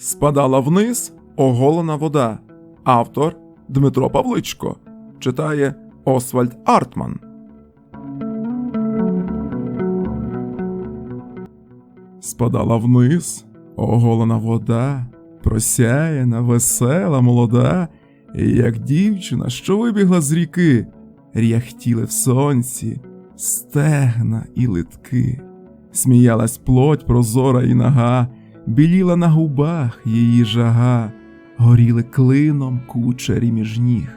Спадала вниз оголена вода. Автор Дмитро Павличко. Читає Освальд Артман. Спадала вниз оголена вода, просяяна, весела, молода, як дівчина, що вибігла з ріки, ряхтіли в сонці, стегна і литки. Сміялась плоть прозора і нага, біліла на губах її жага, горіли клином кучері між ніг.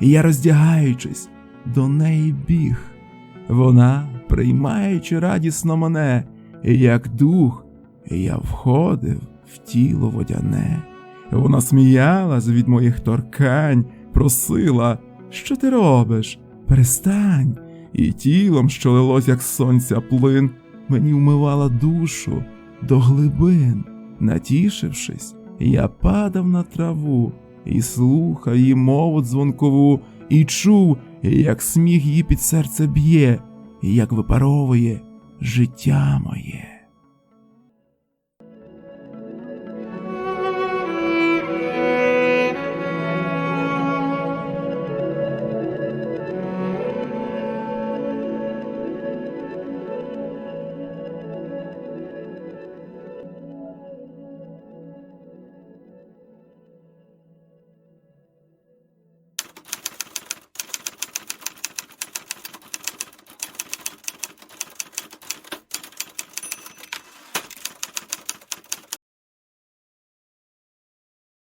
І я, роздягаючись, до неї біг. Вона, приймаючи радісно мене, як дух, я входив в тіло водяне. Вона сміялась від моїх торкань, просила, що ти робиш? Перестань. І тілом, що лилось, як сонця плин, мені вмивала душу до глибин. Натішившись, я падав на траву і слухав її мову дзвонкову, і чув, як сміх її під серце б'є, як випаровує життя моє.